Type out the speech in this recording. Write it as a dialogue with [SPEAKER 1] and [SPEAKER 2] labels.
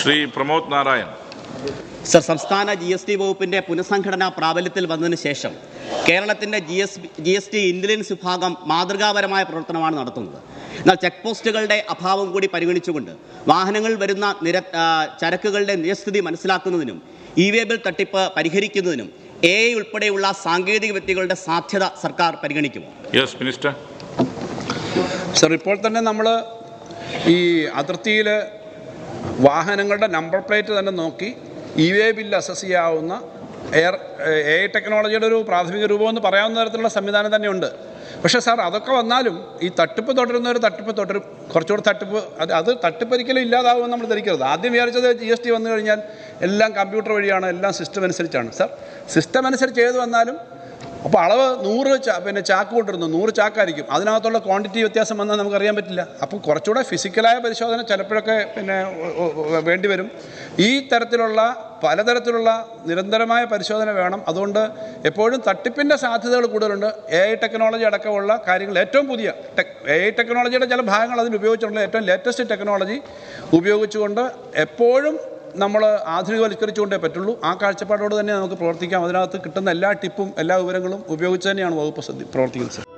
[SPEAKER 1] Shri Pramod Narayan.
[SPEAKER 2] Sir സംസ്ഥാന G S T വകുപ്പിന്റെ പുനഃസംഘടന പ്രാബല്യത്തിൽ വന്നതിന് ശേഷം കേരളത്തിന്റെ G S G S T intelligence വിഭാഗം മാതൃകാപരമായ പ്രവർത്തനമാണ് നടത്തുന്നത്. എന്നാൽ ചെക്ക് പോസ്റ്റുകളുടെ അഭാവം കൂടി പരിഗണിച്ചുകൊണ്ട് വാഹനങ്ങൾ വരുന്ന നിര ചരക്കുകളുടെ നിരസ്ഥിതി മനസ്സിലാക്കുന്നതിനും ഇ വേ ബിൽ തട്ടിപ്പ് പരിഹരിക്കുന്നതിനും എ ഐ ഉൾപ്പെടെയുള്ള സാങ്കേതിക വിദ്യകളുടെ സാധ്യത സർക്കാർ പരിഗണിക്കുമോ?
[SPEAKER 1] യെസ് മിനിസ്റ്റർ
[SPEAKER 3] സർ ഇപ്പോൾ തന്നെ നമ്മൾ ഈ അതിർത്തിയിൽ വാഹനങ്ങളുടെ നമ്പർ പ്ലേറ്റ് തന്നെ നോക്കി ഇ വേ ബില്ല് അസസ് ചെയ്യാവുന്ന എയർ എ ഐ ടെക്നോളജിയുടെ ഒരു പ്രാഥമിക രൂപമെന്ന് പറയാവുന്ന തരത്തിലുള്ള സംവിധാനം തന്നെയുണ്ട്. പക്ഷേ സാർ അതൊക്കെ വന്നാലും ഈ തട്ടിപ്പ് ഒരു തട്ടിപ്പ് തുടരും. കുറച്ചുകൂടെ തട്ടിപ്പ് അത് അത് തട്ടിപ്പ് ഒരിക്കലും ഇല്ലാതാവുമെന്ന് നമ്മൾ ധരിക്കരുത്. ആദ്യം വിചാരിച്ചത് ജി എസ് ടി വന്നു കഴിഞ്ഞാൽ എല്ലാം കമ്പ്യൂട്ടർ വഴിയാണ് എല്ലാം സിസ്റ്റം അനുസരിച്ചാണ്. സാർ സിസ്റ്റം അനുസരിച്ച് ഏത് വന്നാലും അപ്പോൾ അളവ് നൂറ് ചാ പിന്നെ ചാക്ക് കൊണ്ടിരുന്നു നൂറ് ചാക്കായിരിക്കും. അതിനകത്തുള്ള ക്വാണ്ടിറ്റി വ്യത്യാസം വന്നാൽ നമുക്കറിയാൻ പറ്റില്ല. അപ്പോൾ കുറച്ചുകൂടെ ഫിസിക്കലായ പരിശോധന ചിലപ്പോഴൊക്കെ പിന്നെ വേണ്ടിവരും ഈ തരത്തിലുള്ള പലതരത്തിലുള്ള നിരന്തരമായ പരിശോധന വേണം. അതുകൊണ്ട് എപ്പോഴും തട്ടിപ്പിന്റെ സാധ്യതകൾ കൂടുതലുണ്ട്. എ ഐ ടെക്നോളജി അടക്കമുള്ള കാര്യങ്ങൾ ഏറ്റവും പുതിയ ടെക് എ ഐ ടെക്നോളജിയുടെ ചില ഭാഗങ്ങൾ അതിന് ഉപയോഗിച്ചിട്ടുള്ള ഏറ്റവും ലേറ്റസ്റ്റ് ടെക്നോളജി ഉപയോഗിച്ചുകൊണ്ട് എപ്പോഴും നമ്മൾ ആധുനികവൽക്കരിച്ചുകൊണ്ടേ പറ്റുള്ളൂ. ആ കാഴ്ചപ്പാടോട് തന്നെ നമുക്ക് പ്രവർത്തിക്കാം. അതിനകത്ത് കിട്ടുന്ന എല്ലാ ടിപ്പും എല്ലാ വിവരങ്ങളും ഉപയോഗിച്ച് തന്നെയാണ് വകുപ്പ് പ്രവർത്തിക്കുന്നത്